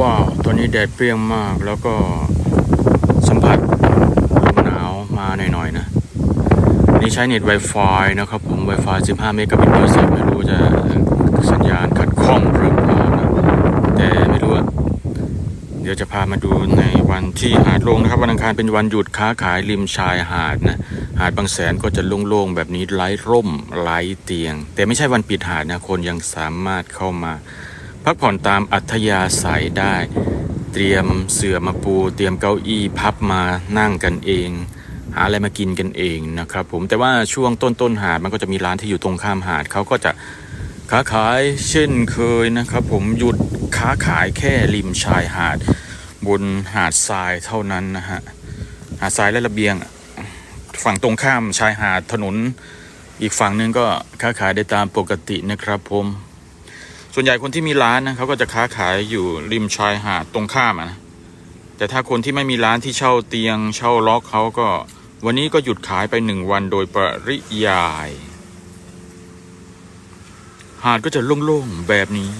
ว้าวตอนนี้แดดเปรี้ยงมากแล้วก็สัมผัสลมหนาวมาหน่อยๆนะ นี่ใช้เน็ต Wi-Fi นะครับผม Wi-Fi 15 เมกะบิตต่อเซกไม่รู้จะสัญญาณขัดข้องหรือเปล่านะแต่ไม่รู้เดี๋ยวจะพามาดูในวันที่หาดลงนะครับ วันอังคารเป็นวันหยุดค้าขายริมชายหาดนะ หาดบางแสนก็จะโล่งๆแบบนี้ไร้ร่มไร้เตียง แต่ไม่ใช่วันปิดหาดนะคนยังสามารถเข้ามา พักผ่อนตามอัธยาศัยได้ เตรียมเสื่อมาปู เตรียมเก้าอี้พับมานั่งกันเอง หาอะไรมากินกันเองนะครับผมแต่ว่าช่วงต้นต้นหาดมันก็จะมีร้านที่อยู่ตรงข้ามหาดเขาก็จะค้าขายเช่นเคยนะครับ ผมหยุดค้าขายแค่ริมชายหาด บนหาดทรายเท่านั้นนะฮะหาดทรายและระเบียง ฝั่งตรงข้ามชายหาดถนน อีกฝั่งนึงก็ค้าขายได้ตามปกตินะครับผม ส่วนใหญ่คนที่มีร้านนะเขาก็จะค้าขายอยู่ริมชายหาดตรงข้ามนะแต่ถ้าคนที่ไม่มีร้านที่เช่าเตียง เช่าล็อกเขาก็ วันนี้ก็หยุดขายไปหนึ่งวันโดยปริยาย หาดก็จะโล่งๆแบบนี้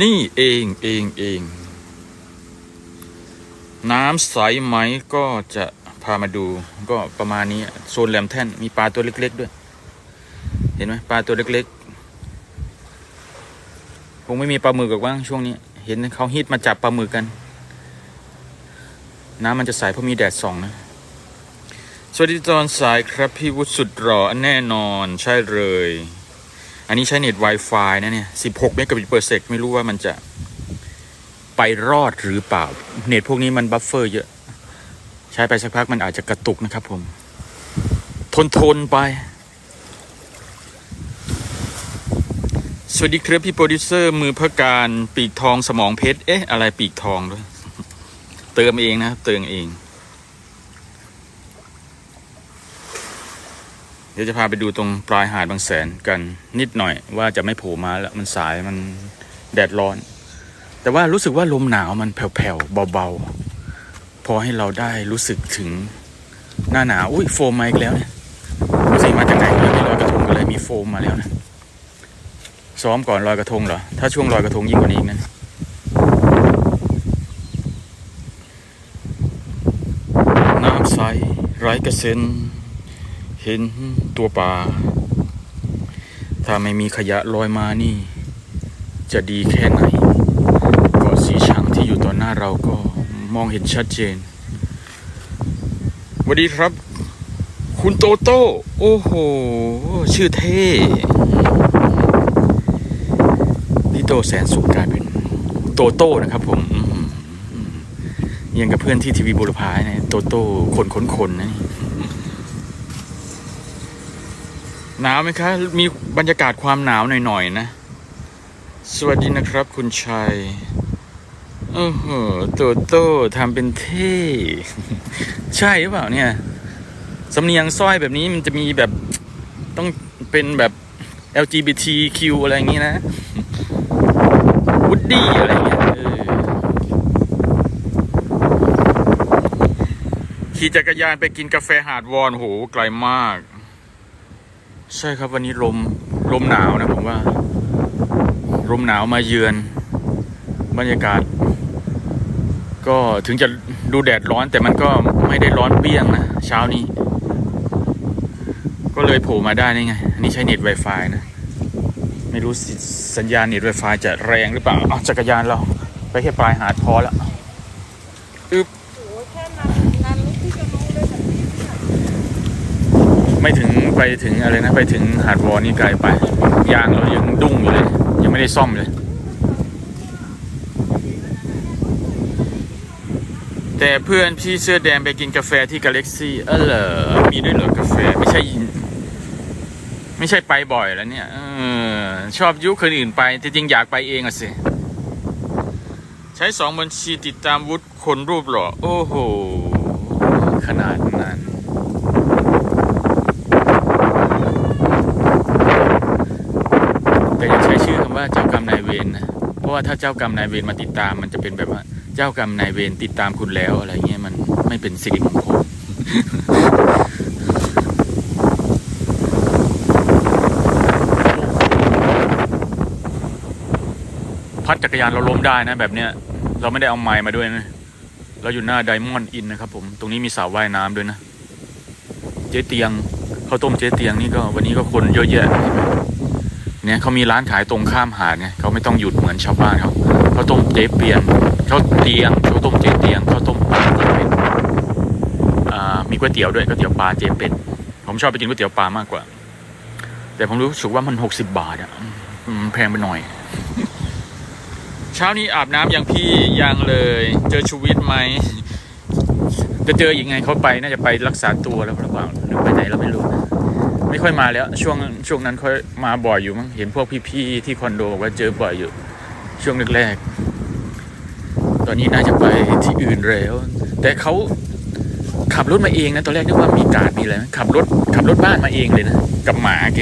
นี่เองเองเอง น้ำใสไหมก็จะพามาดูก็ประมาณนี้โซนแหลมแท่นมีปลาตัวเล็ก ๆ ด้วย เห็นไหมปลาตัวเล็ก ๆ คงไม่มีปลาหมึกหรอกว่างช่วงนี้ เห็นเขาฮิตมาจับปลาหมึกกัน น้ำมันจะใสเพราะมีแดดส่องนะ สวัสดีตอนสายครับพี่วุฒิสุดหล่อแน่นอนใช่เลย อันนี้ใช้เน็ต Wi-Fi นะเนี่ย 16 เมกะบิตเปอร์เซกไม่รู้ว่ามันจะไปรอดหรือเปล่า เน็ตพวกนี้มันบัฟเฟอร์เยอะ ใช้ไปสักพักมันอาจจะกระตุกนะครับผม ทนทนไป สวัสดีครับพี่โปรดิวเซอร์มือพระการปีกทองสมองเพชร เอ๊ะ อะไรปีกทองด้วย เติมเองนะครับ เติมเอง เดี๋ยวจะพาไปดูตรงปลายหาดบางแสนกันนิดหน่อยว่าจะไม่โผล่มาแล้ว มันสายมันแดดร้อน แต่ว่ารู้สึกว่าลมหนาวมันแผ่วๆเบาๆ พอให้เราได้รู้สึกถึงหน้าหนาวอุ้ยโฟมมาอีกแล้วเนี่ยดูสิมาจากไหนเลยไม่ลอยกระทงกันเลยมีโฟมมาแล้วนะ ซ้อมก่อนลอยกระทงเหรอ ถ้าช่วงลอยกระทงยิ่งกว่านี้อีกนะน้ำใสไร้กระเซ็นเห็นตัวปลาถ้าไม่มีขยะลอยมานี่ จะดีแค่ไหนเกาะสีชังที่อยู่ต่อหน้าเราก็มองเห็นชัดเจนสวัสดีครับ คุณโตโต้ โอ้โห ชื่อเท่ โตแสนสุขกลายเป็นโตโต้นะครับผมยังกับเพื่อนที่ทีวีบุรพาเนี่ยโตโต้คนขนคนนะนี่หนาวไหมคะ มีบรรยากาศความหนาวหน่อยๆนะ สวัสดีนะครับคุณชัยโอ้โหโตโต้ทำเป็นเท่ ใช่หรือเปล่าเนี่ยสำเนียงสร้อยแบบนี้มันจะมีแบบต้องเป็นแบบ LGBTQ อะไรอย่างนี้นะ วูดดี้อะไรเงี้ยขี่จักรยานไปกินกาแฟหาดวอนโหไกลมาก ใช่ครับวันนี้ลมลมหนาวนะผมว่า ลมหนาวมาเยือน บรรยากาศ ก็ถึงจะดูแดดร้อนแต่มันก็ไม่ได้ร้อนเปรี้ยงนะ เช้านี้ ก็เลยโผล่มาได้นี่ไง อันนี้ใช้เน็ต Wi-Fi นะ ไม่รู้สิสัญญาณเน็ต Wi-Fi จะแรงหรือเปล่าจักรยานเราไปแค่ปลายหาดพอละอึบโอ้ยแค่นั้นนั้นลูกที่จะรู้เลยแบไม่ถึงไปถึงอะไรนะไปถึงหาดวอนนี่ไกลไป ยางเรายังดุ้งอยู่เลย ยังไม่ได้ซ่อมเลย แต่เพื่อนพี่เสื้อแดงไปกินกาแฟที่กาเล็กซี่เออเหรอมีด้วยเหรอกาแฟไม่ใช่ ไม่ใช่ไปบ่อยแล้วเนี่ยออชอบยุคนอื่นไปแต่จริงอยากไปเองอะสิ ใช้สองบัญชีติดตามวุฒิคนรูปหล่อ โอ้โห ขนาดนั้นแต่อย่าใช้ชื่อคำว่าเจ้ากรรมนายเวรนะ เพราะว่าถ้าเจ้ากรรมนายเวรมาติดตาม มันจะเป็นแบบว่า เจ้ากรรมนายเวรติดตามคุณแล้วอะไรเงี้ยมันไม่เป็นสิริมงคล พัดจักรยานเราล้มได้นะแบบเนี้ย เราไม่ได้เอาไม้มาด้วยนะเราอยู่หน้าไดมอนด์อินนะครับผมตรงนี้มีสระว่ายน้ำด้วยนะ เจ๊เตียงข้าวต้มเจ๊เตียงนี่ก็วันนี้ก็คนเยอะแยะเนี่ยเขามีร้านขายตรงข้ามหาดไงเขาไม่ต้องหยุดเหมือนชาวบ้านเขาข้าวต้มเจ๊เปียนข้าวเตียงข้าวต้มเจ๊เตียงข้าวต้มปลาเจ๊เป็ดมีก๋วยเตี๋ยวด้วยก๋วยเตี๋ยวปลาเจ๊เป็ดผมชอบไปกินก๋วยเตี๋ยวปลามากกว่า แต่ผมรู้สึกว่ามันหกสิบบาทอะแพงไปหน่อย เช้านี้อาบน้ำยังพี่ยังเลย เจอชูวิทย์ไหมจะเจออีกไงเขาไปน่าจะไปรักษาตัวแล้วหรือเปล่าหรือไปไหนเราไม่รู้นะไม่ค่อยมาแล้ว ช่วงช่วงนั้นค่อยมาบ่อยอยู่มั้งเห็นพวกพี่ๆที่คอนโดว่าเจอบ่อยอยู่ ช่วงแรกๆตอนนี้น่าจะไปที่อื่นแล้ว แต่เขาขับรถมาเองนะตอนแรกนึกว่ามีการดมีอะไรขับรถขับรถบ้านมาเองเลยนะกับหมาแก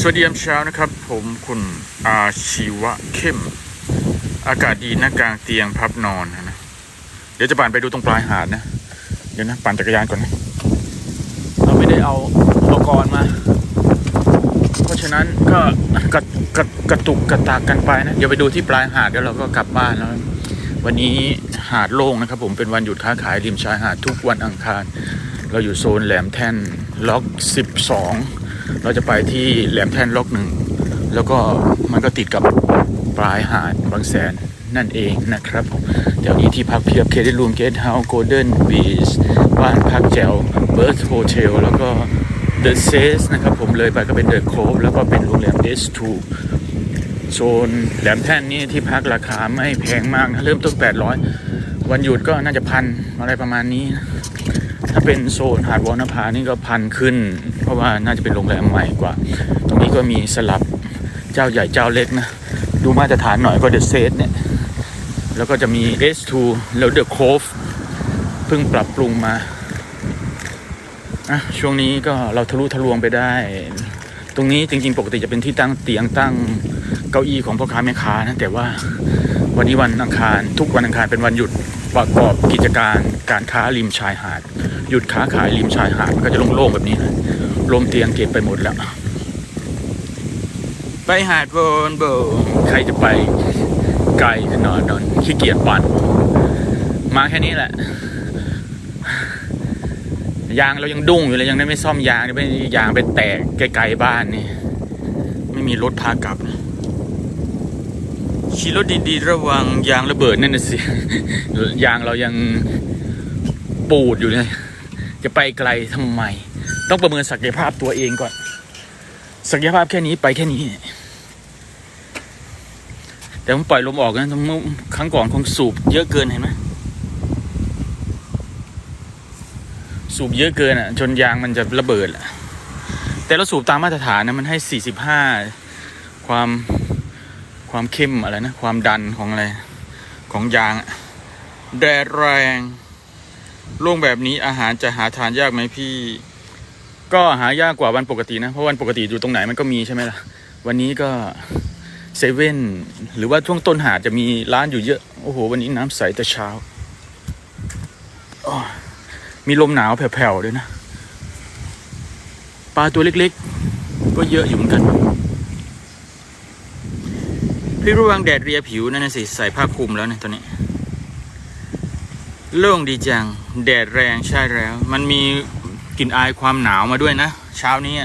สวัสดียามเช้านะครับ ผมคุณอาชีวะเข้ม อากาศดีนะกลางเตียงพับนอนนะ เดี๋ยวจะปั่นไปดูตรงปลายหาดนะ เดี๋ยวนะ ปั่นจักรยานก่อนนะ เราไม่ได้เอาอุปกรณ์มา เพราะฉะนั้นก็กระกระกระตุกกระตากกันไปนะ เดี๋ยวไปดูที่ปลายหาดแล้วเราก็กลับบ้านแล้ว วันนี้หาดโล่งนะครับผมเป็นวันหยุดค้าขายริมชายหาดทุกวันอังคาร เราอยู่โซนแหลมแท่นล็อก 12 เราจะไปที่แหลมแท่นล็อกหนึ่ง แล้วก็มันก็ติดกับปลายหาดบางแสนนั่นเองนะครับผมแถวนี้ที่พักเพียบเคดรูมเกสเฮาส์โกลเด้นบีชบ้านพักแจวเบิร์ดโฮเทลแล้วก็เดอะเซสนะครับผมเลยไปก็เป็นเดอะโคฟแล้วก็เป็นโรงแรม S2 โซนแหลมแท่นนี่ที่พักราคาไม่แพงมากนะเริ่มต้น 800 วันหยุดก็น่าจะพันอะไรประมาณนี้ ถ้าเป็นโซนหาดวอนภานี่ก็พันขึ้น เพราะว่าน่าจะเป็นโรงแรมใหม่กว่า ตรงนี้ก็มีสลับเจ้าใหญ่เจ้าเล็กนะ ดูมาตรฐานหน่อยก็เดอะเซตเนี่ย แล้วก็จะมี S2 แล้วเดอะโคฟเพิ่งปรับปรุงมาอะช่วงนี้ก็เราทะลุทะลวงไปได้ ตรงนี้จริงๆ ปกติจะเป็นที่ตั้งเตียงตั้งเก้าอี้ของพ่อค้าแม่ค้านะแต่ว่าวันนี้วันอังคาร ทุกวันอังคารเป็นวันหยุดประกอบกิจการการค้าริมชายหาด หยุดค้าขายริมชายหาดมันก็จะโล่งๆแบบนี้นะ ลมเตียงเก็บไปหมดแล้ว ไปหาดโวนโบใครจะไปไกลขนาดนั้นขี้เกียจปั่นมาแค่นี้แหละ ยางเรายังดุ้งอยู่เลยยังได้ไม่ซ่อมยางไม่ยางไปแตกไกลๆบ้านนี่ ไม่มีรถพากลับขี่รถดีๆระวังยางระเบิดนั่นน่ะสิ ยางเรายังปูดอยู่เลย จะไปไกลทำไม ต้องประเมินศักยภาพตัวเองก่อน ศักยภาพแค่นี้ไปแค่นี้ แต่ผมปล่อยลมออกนะเมื่อครั้งก่อนคงสูบเยอะเกินเห็นไหมสูบเยอะเกินอะ จนยางมันจะระเบิดอะแต่เราสูบตามมาตรฐานนะมันให้สี่สิบห้าความความเข้มอะไรนะ ความดันของอะไร ของยางแดดแรงโล่งแบบนี้อาหารจะหาทานยากไหมพี่ ก็หายากกว่าวันปกตินะเพราะวันปกติอยู่ตรงไหนมันก็มีใช่ไหมล่ะ วันนี้ก็เซเว่นหรือว่าช่วงต้นหาดจะมีร้านอยู่เยอะ โอ้โห วันนี้น้ำใสแต่เช้า มีลมหนาวแผ่วๆด้วยนะ ปลาตัวเล็กๆ ก็เยอะอยู่เหมือนกัน พี่ระวังแดดเรียผิวนั่นนะสิ ใส่ผ้าคลุมแล้วนี่ยตอนนี้ โล่งดีจัง แดดแรงใช่แล้ว มันมี กลิ่นอายความหนาวมาด้วยนะ เช้านี้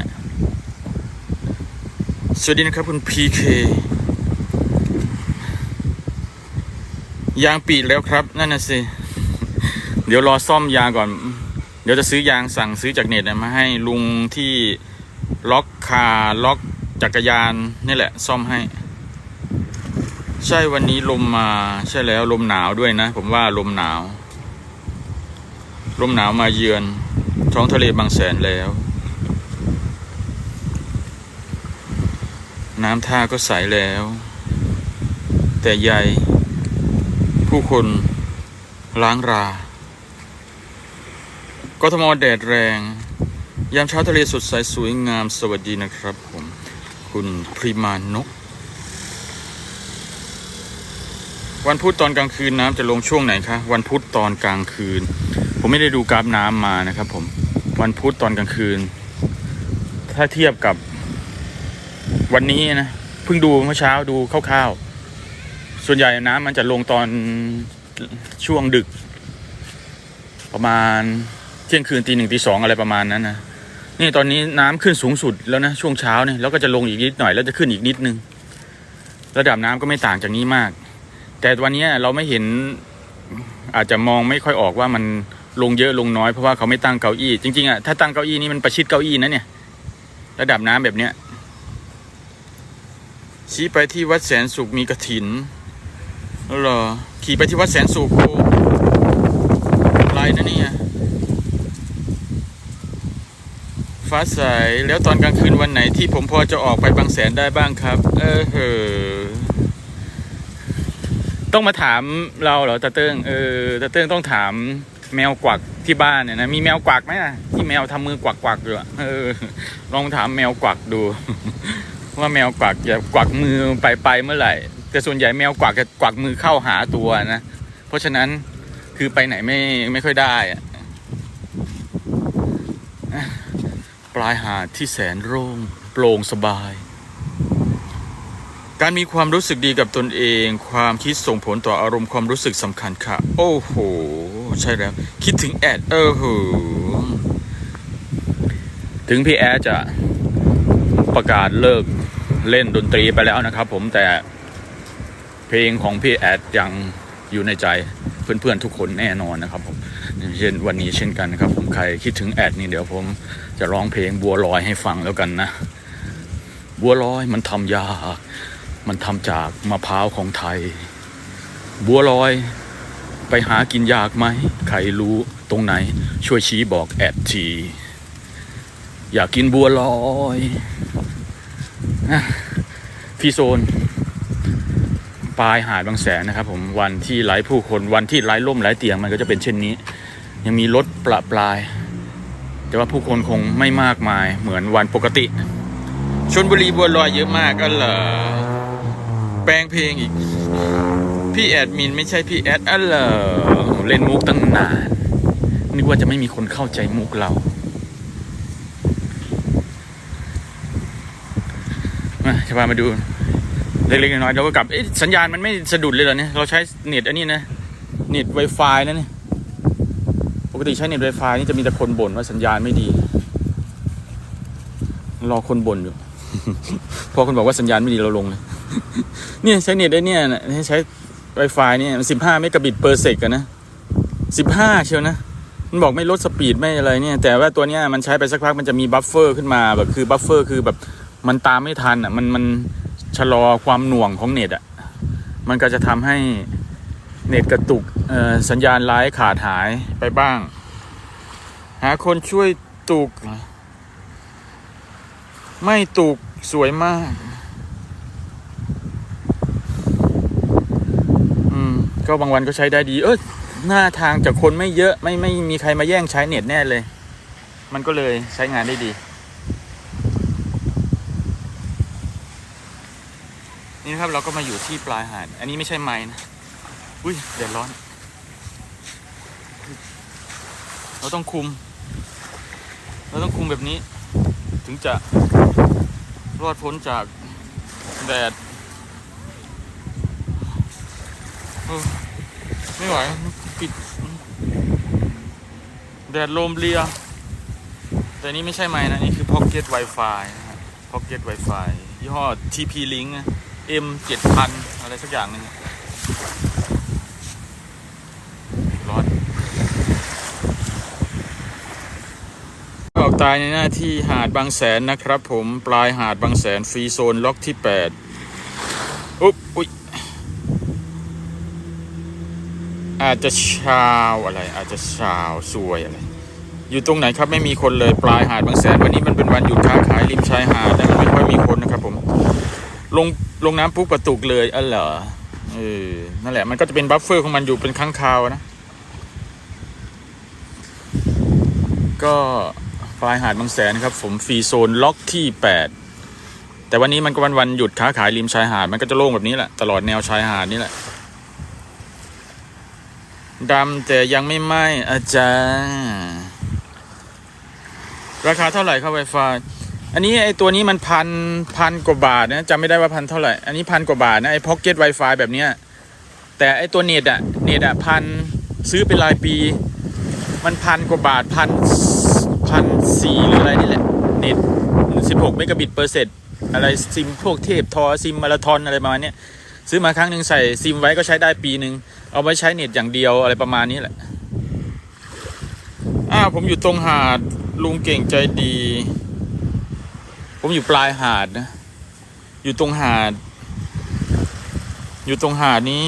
สวัสดีนะครับคุณพีเคยางปีดแล้วครับ นั่นน่ะสิ เดี๋ยวรอซ่อมยางก่อน เดี๋ยวจะซื้อยางสั่งซื้อจากเน็ตนะมาให้ลุงที่ล็อกคาล็อกจักรยานนี่แหละ ซ่อมให้ ใช่วันนี้ลมมาใช่แล้วลมหนาวด้วยนะ ผมว่าลมหนาว ลมหนาวมาเยือน ท้องทะเลบางแสนแล้ว น้ำท่าก็ใสแล้ว แต่ใยผู้คนล้างรากทมแดดแรง ยามเช้าทะเลสดใสสวยงามสวัสดีนะครับผม คุณพริมานก วันพุธตอนกลางคืนน้ำจะลงช่วงไหนคะ วันพุธตอนกลางคืน ผมไม่ได้ดูกราฟน้ำมานะครับ ผมวันพุธตอนกลางคืน ถ้าเทียบกับวันนี้นะเพิ่งดูเมื่อเช้าดูคร่าวๆส่วนใหญ่น้ำมันจะลงตอนช่วงดึก ประมาณเที่ยงคืนตีหนึ่งตีสองอะไรประมาณนั้นนะนี่ตอนนี้น้ำขึ้นสูงสุดแล้วนะช่วงเช้าเนี่ยแล้วก็จะลงอีกนิดหน่อยแล้วจะขึ้นอีกนิดนึง ระดับน้ำก็ไม่ต่างจากนี้มาก แต่วันนี้เราไม่เห็นอาจจะมองไม่ค่อยออกว่ามัน ลงเยอะลงน้อยเพราะว่าเขาไม่ตั้งเก้าอี้ จริงๆอะถ้าตั้งเก้าอี้นี่มันประชิดเก้าอี้นะเนี่ย ระดับน้ำแบบเนี้ยชี้ไปที่วัดแสนสุขมีกระถินเหรอขี่ไปที่วัดแสนสุขอ้ไรนะเนี่ยฟ้าใสแล้วตอนกลางคืนวันไหนที่ผมพอจะออกไปบางแสนได้บ้างครับ เออเหอต้องมาถามเราเหรอตาเติ้งเออตาเติ้งต้องถาม แมวกวักที่บ้านเนี่ยนะมีแมวกวักไหมอะที่แมวทำมือกวักกวักๆอยู่เออลองถามแมวกวักดู ว่าแมวกวักจะกวักมือไปไปเมื่อไหร่ แต่ส่วนใหญ่แมวกวักจะกวักมือเข้าหาตัวนะเพราะฉะนั้นคือไปไหนไม่ไม่ค่อยได้อะปลายหาดที่แสนโล่งโปร่งสบาย การมีความรู้สึกดีกับตนเอง ความคิดส่งผลต่ออารมณ์ความรู้สึกสำคัญค่ะ โอ้โห ใช่แล้ว คิดถึงแอด เออโหถึงพี่แอดจะประกาศเลิกเล่นดนตรีไปแล้วนะครับผมแต่เพลงของพี่แอดยังอยู่ในใจเพื่อนๆทุกคนแน่นอนนะครับผมเช่นวันนี้เช่นกันนะครับ ผมใครคิดถึงแอดนี่เดี๋ยวผมจะร้องเพลงบัวลอยให้ฟังแล้วกันนะ บัวลอยมันทำยาก มันทำจากมะพร้าวของไทย บัวลอย ไปหากินยากไหม ใครรู้ตรงไหน ช่วยชี้บอกแอดที อยากกินบัวลอยพี่โซนปลายหาดบางแสนนะครับ ผมวันที่ไร้ผู้คนวันที่ไร้ล่มไร้เตียงมันก็จะเป็นเช่นนี้ ยังมีรถประปราย แต่ว่าผู้คนคงไม่มากมายเหมือนวันปกติชนบุรีบัวลอยเยอะมากก็เหรอแปลงเพลงอีก พี่แอดมินไม่ใช่พี่แอดอะเหรอเล่นมุกตั้งนาน นึกว่าจะไม่มีคนเข้าใจมุกเรามาจะพามาดูเล็กๆน้อยๆเราก็กลับสัญญาณมันไม่สะดุดเลยเหรอเนี่ยเราใช้เน็ตอันนี้นะเน็ต Wi-Fi นะเนี่ยปกติใช้เน็ต Wi-Fi นี่จะมีแต่คนบ่นว่าสัญญาณไม่ดี รอคนบ่นอยู่ พอคนบอกว่าสัญญาณไม่ดีเราลงเลยเนี่ยใช้เน็ตไอ้เนี่ยใช้ Wi-Fi เนี่ยสิบห้าเมกะบิตเปอร์เซกนะสิบห้าเชียวนะ มันบอกไม่ลดสปีดไม่อะไรเนี่ย แต่ว่าตัวเนี้ยมันใช้ไปสักพักมันจะมีบัฟเฟอร์ขึ้นมาแบบคือบัฟเฟอร์คือแบบมันตามไม่ทันอะมันมันชะลอความหน่วงของเน็ตอะมันก็จะทำให้เน็ตกระตุกสัญญาณไลฟ์ขาดหายไปบ้าง หาคนช่วยตุก ไม่ตุกสวยมาก อืม ก็บางวันก็ใช้ได้ดี เออหน้าทางจากคนไม่เยอะไม่ไม่มีใครมาแย่งใช้เน็ตแน่เลย มันก็เลยใช้งานได้ดี นี่ครับเราก็มาอยู่ที่ปลายหาด อันนี้ไม่ใช่ไม้นะ อุ้ยเดือดร้อน เราต้องคุม เราต้องคุมแบบนี้ ถึงจะรอดพ้นจากแดดเออ ไม่ไหวปิด แดดลมเลีย แต่นี่ไม่ใช่ไม้นะ นี่คือ Pocket Wi-Fi นะฮะ Pocket Wi-Fi ยี่ห้อ TP Link M 7000อะไรสักอย่างหนึงร้อนออกตายในหน้าที่หาดบางแสนนะครับผมปลายหาดบางแสนฟรีโซนล็อกที่ 8 อุ๊บอุ๊ย อาจจะชาวอะไร อาจจะชาวซวยอะไร อยู่ตรงไหนครับไม่มีคนเลยปลายหาดบางแสนวันนี้มันเป็นวันหยุดค้าขายริมชายหาดนะไม่ค่อยมีคนนะครับผมลงลงน้ำปุ๊บกระตุกเลยอ๋อเหรอเออนั่นแหละมันก็จะเป็นบัฟเฟอร์ของมันอยู่เป็นครั้งคราวนะ ก็ปลายหาดบางแสนครับผมฟรีโซนล็อกที่ 8 แต่วันนี้มันก็วันวันหยุดค้าขายริมชายหาด มันก็จะโล่งแบบนี้แหละ ตลอดแนวชายหาดนี่แหละ ดำแต่ยังไม่ไหม้อาจารย์ราคาเท่าไหร่ครับไวไฟอันนี้ไอตัวนี้มันพันพันกว่าบาทนะจำไม่ได้ว่าพันเท่าไหร่ อันนี้พันกว่าบาทนะไอพ็อกเก็ตไวไฟแบบเนี้ยแต่ไอตัวเน็ตอะเน็ตอะพันซื้อเป็นรายปี มันพันกว่าบาทพันพันสี่หรืออะไรนี่แหละ เน็ตสิบหกเมกะบิตเปอร์เซ็นต์อะไรซิมพวกเทพทอซิมมาราธอนอะไรประมาณเนี้ย ซื้อมาครั้งหนึ่งใส่ซิมไว้ก็ใช้ได้ปีหนึ่งเอาไว้ใช้เน็ตอย่างเดียวอะไรประมาณนี้แหละอ้าวผมอยู่ตรงหาดลุงเก่งใจดี ผมอยู่ปลายหาดนะ อยู่ตรงหาด อยู่ตรงหาดนี้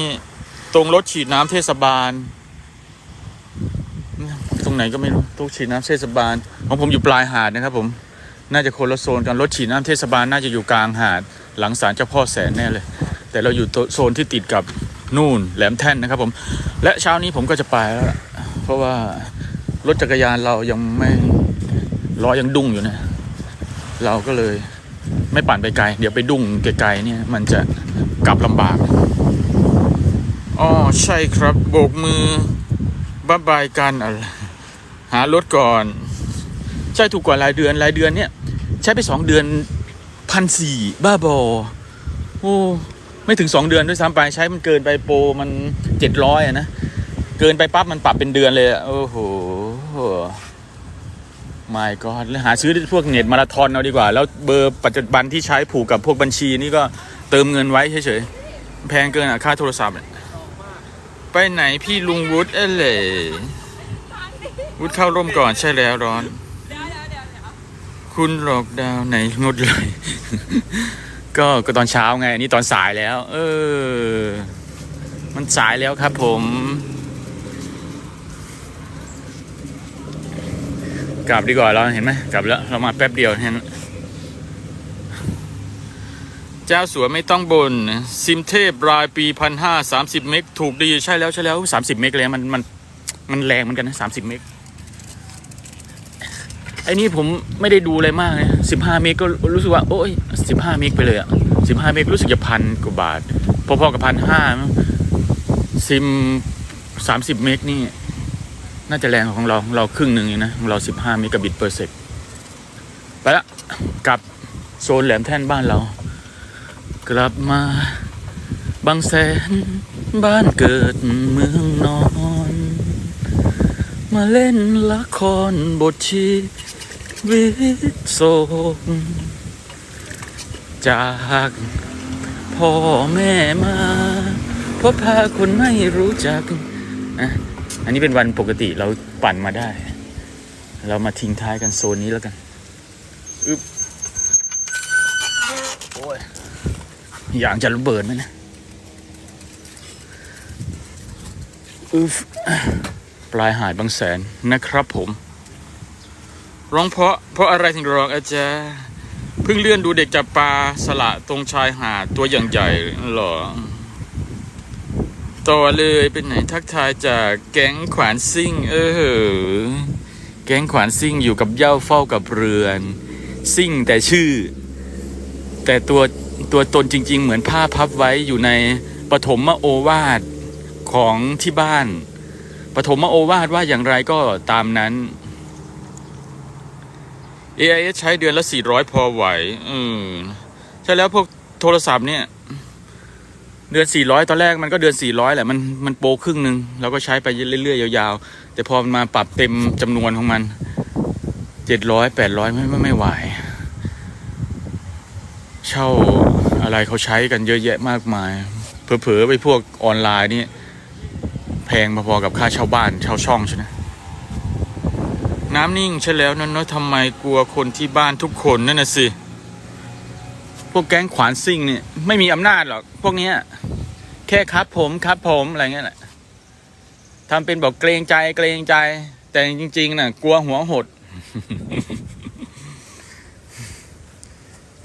ตรงรถฉีดน้ำเทศบาล ตรงไหนก็ไม่รู้ตู้ฉีดน้ำเทศบาลของผมอยู่ปลายหาดนะครับ ผม น่าจะคนละโซนกันรถฉีดน้ำเทศบาล น่าจะอยู่กลางหาด หลังศาลเจ้าพ่อแสนแน่เลย แต่เราอยู่โซนที่ติดกับนู่นแหลมแท่นนะครับผม และเช้านี้ผมก็จะไปแล้วเพราะว่ารถจักรยานเรายังไม่ล้อยังดุ้งอยู่นะ เราก็เลยไม่ปั่นไปไกล เดี๋ยวไปดุ้งไกลๆเนี่ยมันจะกลับลำบากอ๋อใช่ครับโบกมือบ๊ายบายกันอะไรหารถก่อน ใช่ถูกกว่ารายเดือนรายเดือนเนี่ย ใช้ไปสองเดือนพันสี่บ้าบอโอ้ ไม่ถึงสองเดือนด้วยซ้ำไปใช้มันเกินไปโปรมันเจ็ดร้อยอะนะ เกินไปปั๊บมันปรับเป็นเดือนเลยอะโอ้โหไม่ก็หาซื้อพวกเน็ตมาราธอนเอาดีกว่า แล้วเบอร์ปัจจุบันที่ใช้ผูกกับพวกบัญชีนี่ก็เติมเงินไว้เฉยๆแพงเกินอะค่าโทรศัพท์เนี่ยไปไหนพี่ลุงวุฒิเอ้ยเลยวุฒิเข้าร่มก่อนใช่แล้วร้อน คุณหลอกดาวไหนงดเลย ก็ก็ตอนเช้าไงอันนี่ตอนสายแล้ว เออ มันสายแล้วครับ ผม กลับดีกว่าเราเห็นไหมกลับแล้ว เรามาแป๊บเดียวเห็นเจ้าสัวไม่ต้องบน ซิมเทพรายปีพันห้าสามสิบเมกถูกดีใช่แล้วใช่แล้วสามสิบเมกเลยมันมันมันแรงเหมือนกันนะสามสิบเมก ไอ้นี่ผมไม่ได้ดูอะไรมากนะสิบห้าเมกก็รู้สึกว่า โอ้ยสิบห้าเมกไปเลยอะสิบห้าเมกรู้สึกจะพันกว่าบาท พอๆกับพันห้าซิมสามสิบเมกนี่ น่าจะแรงของเราของเราครึ่งหนึ่งเองนะของเราสิบห้าเมกะบิตเปอร์เซกไปละกลับโซนแหลมแท่นบ้านเรา กลับมาบางแสนบ้านเกิดเมืองนอน มาเล่นละครบทชี วิตโศกจากพ่อแม่มาพบพาคนไม่รู้จักอะอันนี้เป็นวันปกติเราปั่นมาได้ เรามาทิ้งท้ายกันโซนนี้แล้วกันอึบโอ้ยอยางจะระเบิดไหมนะอึบปลายหาดบางแสนนะครับผม ร้องเพราะเพราะอะไรถึงร้องอาจารย์เพิ่งเลื่อนดูเด็กจับปลาสละตรงชายหาดตัวอย่างใหญ่หรอ ต่อเลยเป็นไหนทักทายจากแก๊งขวานซิ่ง เออแก๊งขวานซิ่งอยู่กับเย้าเฝ้ากับเรือน ซิ่งแต่ชื่อ แต่ตัวตัวตนจริง ๆ เหมือนผ้าพับไว้อยู่ในปฐมโอวาทของที่บ้านปฐมโอวาทว่าอย่างไรก็ตามนั้น AIS ใช้เดือนละ 400 พอไหว อืม ใช่แล้วพวกโทรศัพท์เนี่ย เดือน 400 ตอนแรกมันก็เดือน 400 แหละ มันมันโปรครึ่งหนึ่งเราก็ใช้ไปเรื่อยๆ ยาวๆ แต่พอมันมาปรับเต็มจำนวนของมัน 700 800 ไม่ไม่ไม่ไหว เช่าอะไรเขาใช้กันเยอะแยะมากมาย เผลอๆ ไปพวกออนไลน์นี่แพงพอๆกับค่าเช่าบ้านเช่าช่องใช่ไหม น้ำนิ่งใช่แล้วนั่นเนาะทำไมกลัวคนที่บ้านทุกคนนั่นน่ะสิ พวกแก๊งขวานซิ่งเนี่ยไม่มีอำนาจหรอก พวกเนี้ย แค่ครับผมครับผมอะไรเงี้ยแหละทำเป็นบอกเกรงใจเกรงใจ แต่จริง ๆ น่ะ กลัวหัวหด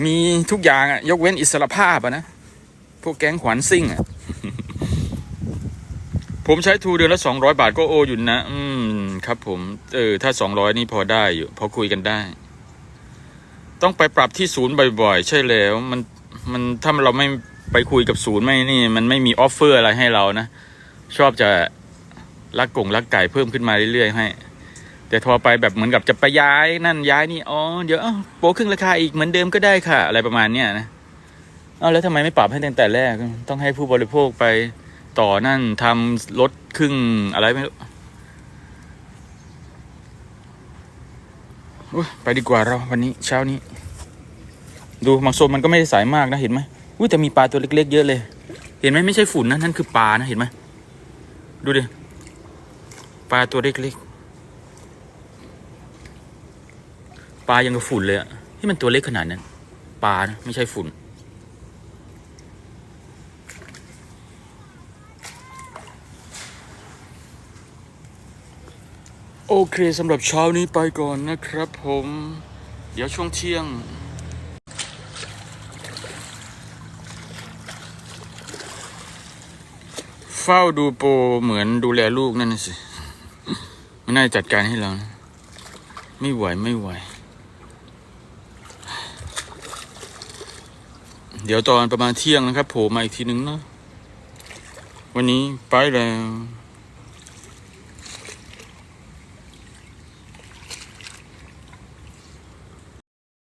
มีทุกอย่างอะยกเว้นอิสรภาพอะนะ พวกแก๊งขวานซิ่งอะผมใช้ทูเดือนละสองร้อยบาทก็โออยู่นะ อืม ครับผม เออ ถ้าสองร้อยนี่พอได้อยู่ พอคุยกันได้ ต้องไปปรับที่ศูนย์บ่อย ๆ ใช่แล้ว มันมันถ้าเราไม่ไปคุยกับศูนย์ไม่นี่ มันไม่มีออฟเฟอร์อะไรให้เรานะ ชอบจะลักกงลักไก่เพิ่มขึ้นมาเรื่อยๆให้ แต่โทรไปแบบเหมือนกับจะไปย้ายนั่นย้ายนี่อ๋อเดี๋ยวโปะครึ่งราคาอีกเหมือนเดิมก็ได้ค่ะ อะไรประมาณเนี้ยนะเอาแล้วทำไมไม่ปรับให้ตั้งแต่แรก ต้องให้ผู้บริโภคไปต่อนั่นทำลดครึ่งอะไรไม่รู้อุ๊ย ไปดีกว่าเราวันนี้เช้านี้ ดูมังโซนมันก็ไม่ได้สายมากนะเห็นไหมอุ้ยแต่มีปลาตัวเล็ก ๆ เยอะเลย เห็นไหมไม่ใช่ฝุ่นนะนั่นคือปลานะเห็นไหมดูดิปลาตัวเล็กๆปลายังกับฝุ่นเลยอะที่มันตัวเล็กขนาดนั้นปลานะไม่ใช่ฝุ่น โอเคสำหรับเช้านี้ไปก่อนนะครับผม เดี๋ยวช่วงเที่ยง เฝ้าดูโปเหมือนดูแลลูกนั่นสิไม่น่าจะจัดการให้เรานะไม่ไหวไม่ไหว เดี๋ยวตอนประมาณเที่ยงนะครับโผล่มาอีกทีนึงเนาะวันนี้ไปแล้ว